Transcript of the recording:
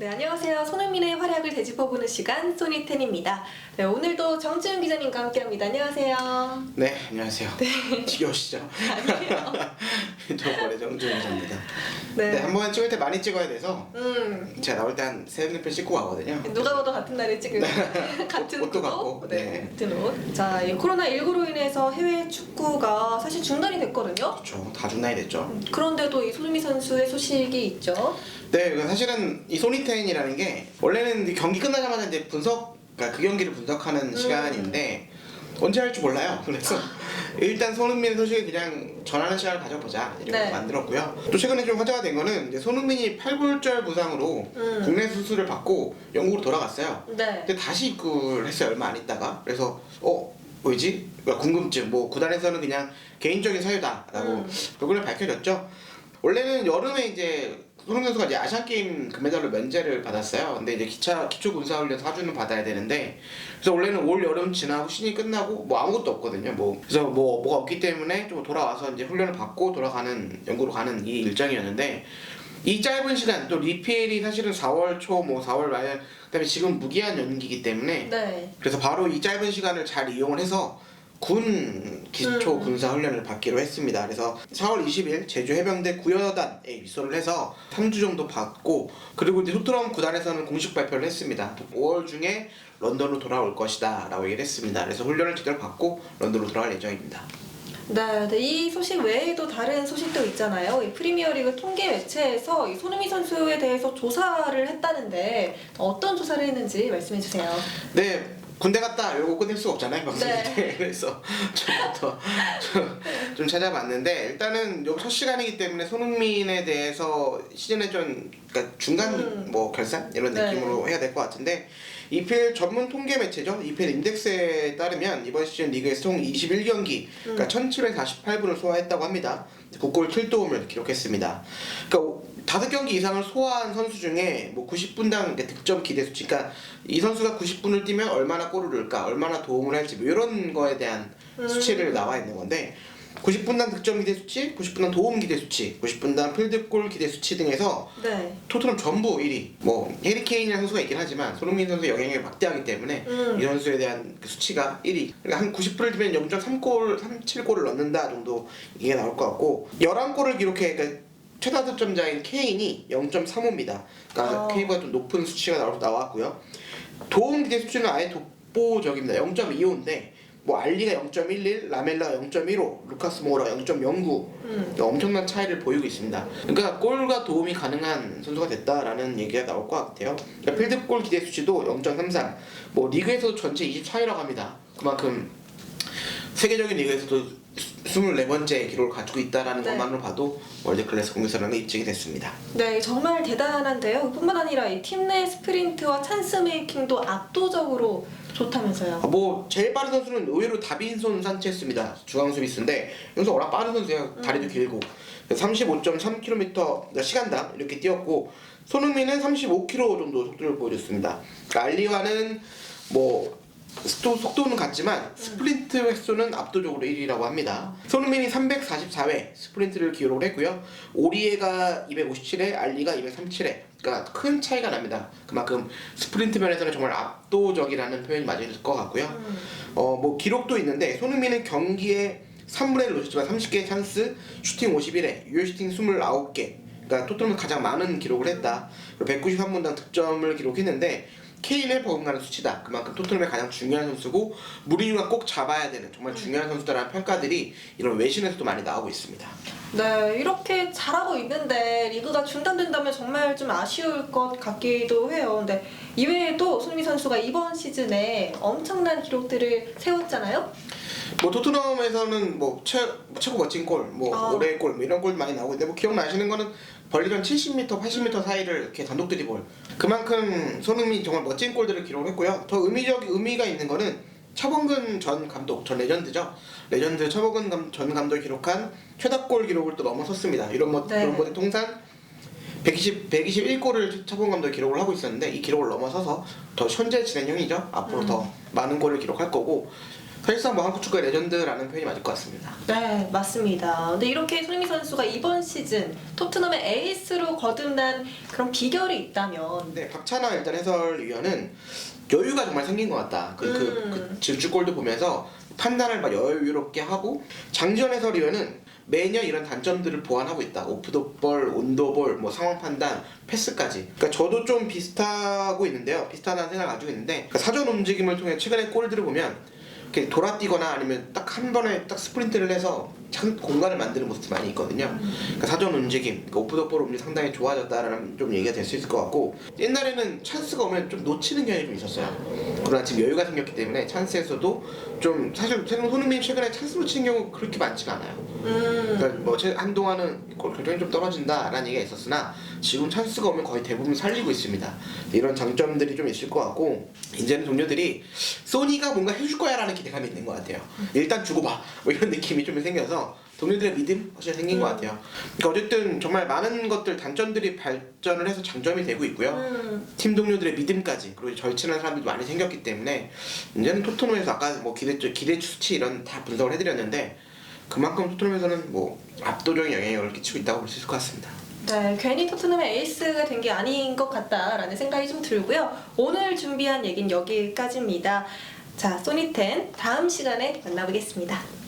네, 안녕하세요. 손흥민의 활약을 되짚어보는 시간 소니텐입니다. 네, 오늘도 정지훈 기자님과 함께합니다. 안녕하세요. 네, 안녕하세요. 지겨우시죠? 아니에요. 저 원래 정주영 기자입니다. 네. 네, 한번 찍을 때 많이 찍어야 돼서 음, 제가 나올 때 한 세네 편 찍고 가거든요. 누가 봐도 같은 날에 찍은 같은 옷도? 같고, 네, 네. 같은 옷. 자, 이 코로나 19로 인해서 해외 축구가 사실 중단이 됐거든요. 그렇죠. 다 중단이 됐죠. 그런데도 이 손흥민 선수의 소식이 있죠. 네, 그 사실은 이 소니텐이라는 게 원래는 경기 끝나자마자 이제 분석, 그러니까 그 경기를 분석하는 시간인데 언제 할지 몰라요. 그래서 일단 손흥민 소식을 그냥 전하는 시간을 가져보자 이렇게 네. 만들었고요. 또 최근에 좀 화제가 된 거는 이제 손흥민이 팔골절 부상으로 음. 국내 수술을 받고 영국으로 돌아갔어요. 네. 근데 다시 입구를 했어요 얼마 안 있다가 그래서 어 왜지? 그러니까 궁금증 뭐 구단에서는 그냥 개인적인 사유다라고 음. 결국은 밝혀졌죠 원래는 여름에 이제 손흥민 선수가 이제 아시안 게임 금메달로 면제를 받았어요 근데 이제 기차 기초 군사 훈련 사주는 받아야 되는데 그래서 원래는 올 여름 지나고 신이 끝나고 뭐 아무것도 없거든요 뭐 그래서 뭐 뭐가 없기 때문에 좀 돌아와서 이제 훈련을 받고 돌아가는 영국으로 가는 이 일정이었는데 이 짧은 시간 또 리필이 사실은 4월 초 뭐 4월 말 그다음에 지금 무기한 연기이기 때문에 네. 그래서 바로 이 짧은 시간을 잘 이용을 해서 군 기초 음. 군사 훈련을 받기로 했습니다. 그래서 4월 20일 제주 해병대 구여단에 입소를 해서 3주 정도 받고 그리고 이제 토트넘 구단에서는 공식 발표를 했습니다. 5월 중에 런던으로 돌아올 것이다라고 얘기를 했습니다. 그래서 훈련을 제대로 받고 런던으로 돌아갈 예정입니다. 네, 네, 이 소식 외에도 다른 소식도 있잖아요. 이 프리미어리그 통계 매체에서 이 손흥민 선수에 대해서 조사를 했다는데 어떤 조사를 했는지 말씀해 주세요. 네. 군대 갔다 이러고 끝낼 수가 없잖아요 방송일 네. 때 그래서 좀더 좀 찾아봤는데 일단은 여기 첫 시간이기 때문에 손흥민에 대해서 시즌에 좀 그러니까 중간 음. 뭐 결산 이런 네. 느낌으로 해야 될 것 같은데 EPL 전문 통계 매체죠 EPL 인덱스에 따르면 이번 시즌 리그에서 총 21경기 그러니까 1748분을 소화했다고 합니다 9골 7도움을 기록했습니다 그러니까 다섯 경기 이상을 소화한 선수 중에 뭐 90분당 득점 기대 수치, 그러니까 이 선수가 90분을 뛰면 얼마나 골을 넣을까, 얼마나 도움을 할지 뭐 이런 거에 대한 음. 수치를 나와 있는 건데 90분당 득점 기대 수치, 90분당 도움 기대 수치, 90분당 필드골 기대 수치 등에서 네. 토트넘 전부 1위. 뭐 해리케인이라는 선수가 있긴 하지만 손흥민 선수의 영향력이 막대하기 때문에 음. 이 선수에 대한 그 수치가 1위. 그러니까 한 90분을 뛰면 0.3골, 37골을 넣는다 정도 이게 나올 것 같고 11골을 기록해 그러니까 최다 득점자인 케인이 0.35입니다. 그러니까 어. 케인보다 좀 높은 수치가 나올 나왔고요. 도움 기대 수치는 아예 독보적입니다. 0.25인데 뭐 알리가 0.11, 라멜라가 0.15, 루카스 모라가 0.09 음. 엄청난 차이를 보이고 있습니다. 그러니까 골과 도움이 가능한 선수가 됐다라는 얘기가 나올 것 같아요. 그러니까 필드골 기대 수치도 0.33. 뭐 리그에서도 전체 24위라고 합니다. 그만큼 세계적인 리그에서도 24번째 기록을 가지고 있다라는 네. 것만으로 봐도 월드 클래스 공격수라는 게 입증이 됐습니다. 네, 정말 대단한데요. 뿐만 아니라 이 팀 내 스프린트와 찬스 메이킹도 압도적으로 좋다면서요. 아, 뭐 제일 빠른 선수는 의외로 다빈손 산체스입니다. 중앙 수비수인데 여기서 워낙 빠른 선수예요. 다리도 길고 35.3km 그러니까 시간당 이렇게 뛰었고 손흥민은 35km 정도 속도를 보여줬습니다. 그러니까 알리와는 뭐 속도, 속도는 같지만 스프린트 횟수는 압도적으로 1위라고 합니다. 손흥민이 344회 스프린트를 기록을 했고요. 오리에가 257회, 알리가 237회. 그러니까 큰 차이가 납니다. 그만큼 스프린트 면에서는 정말 압도적이라는 표현이 맞을 것 같고요. 음. 어뭐 기록도 있는데 손흥민은 경기에 3분의 1 놓쳤지만 30개의 찬스, 슈팅 51회, 유효 슈팅 29개. 그러니까 토트넘은 가장 많은 기록을 했다. 그리고 193분당 득점을 기록했는데 케인에 버금가는 수치다. 그만큼 토트넘의 가장 중요한 선수고 무리뉴가 꼭 잡아야 되는 정말 중요한 선수다라는 평가들이 이런 외신에서도 많이 나오고 있습니다. 네, 이렇게 잘하고 있는데 리그가 중단된다면 정말 좀 아쉬울 것 같기도 해요. 근데 이외에도 손흥민 선수가 이번 시즌에 엄청난 기록들을 세웠잖아요. 뭐 토트넘에서는 뭐 최, 최고 멋진 골, 뭐 아. 올해의 골, 뭐 이런 골 많이 나오고 있는데 뭐 기억나시는 거는 벌리전 70m, 80m 사이를 이렇게 단독 드리볼. 그만큼 손흥민이 정말 멋진 골들을 기록했고요. 더 의미적 의미가 있는 거는 차범근 전 감독, 전 레전드죠. 레전드 차범근 감- 전 감독이 기록한 최다골 기록을 또 넘어섰습니다. 이런 뭐 네. 이런 것들 통산 120, 121골을 차범 감독이 기록을 하고 있었는데 이 기록을 넘어서서 더 현재 진행형이죠. 앞으로 음. 더 많은 골을 기록할 거고 사실상 뭐 한국 축구의 레전드라는 표현이 맞을 것 같습니다. 네, 맞습니다. 근데 이렇게 손흥민 선수가 이번 시즌 토트넘의 에이스로 거듭난 그런 비결이 있다면 네, 박찬아 일단 해설위원은 여유가 정말 생긴 것 같다. 그, 음. 그, 그 질주골도 보면서 판단을 막 여유롭게 하고 장지현 해설위원은 매년 이런 단점들을 보완하고 있다. 오프더볼, 온더볼, 뭐 상황 판단, 패스까지. 그러니까 저도 좀 비슷하고 있는데요. 비슷하다는 생각을 가지고 있는데 그러니까 사전 움직임을 통해 최근에 골들을 보면 이렇게 돌아뛰거나 아니면 딱 한 번에 딱 스프린트를 해서 참 공간을 만드는 모습이 많이 있거든요. 그러니까 사전 움직임, 그러니까 오프더볼 움직임 상당히 좋아졌다라는 좀 얘기가 될 수 있을 것 같고 옛날에는 찬스가 오면 좀 놓치는 경향이 좀 있었어요. 그러나 지금 여유가 생겼기 때문에 찬스에서도 좀 사실 손흥민 최근에 찬스 놓치는 경우 그렇게 많지가 않아요. 음, 그러니까 뭐 최- 한동안은 골 결정이 좀 떨어진다라는 얘기가 있었으나 지금 찬스가 오면 거의 대부분 살리고 있습니다. 이런 장점들이 좀 있을 것 같고 이제는 동료들이 소니가 뭔가 해줄 거야라는 기대감이 있는 것 같아요. 일단 주고 봐. 뭐 이런 느낌이 좀 생겨서 동료들의 믿음 확실히 생긴 것 같아요. 그러니까 어쨌든 정말 많은 것들 단점들이 발전을 해서 장점이 되고 있고요. 음, 팀 동료들의 믿음까지 그리고 절친한 사람들이 많이 생겼기 때문에 이제는 토트넘에서 아까 뭐 기대 기대 수치 이런 다 분석을 해드렸는데 그만큼 토트넘에서는 뭐 압도적인 영향력을 끼치고 있다고 볼 수 있을 것 같습니다. 네, 괜히 토트넘의 에이스가 된 게 아닌 것 같다라는 생각이 좀 들고요. 오늘 준비한 얘기는 여기까지입니다. 자, 소니텐 다음 시간에 만나보겠습니다.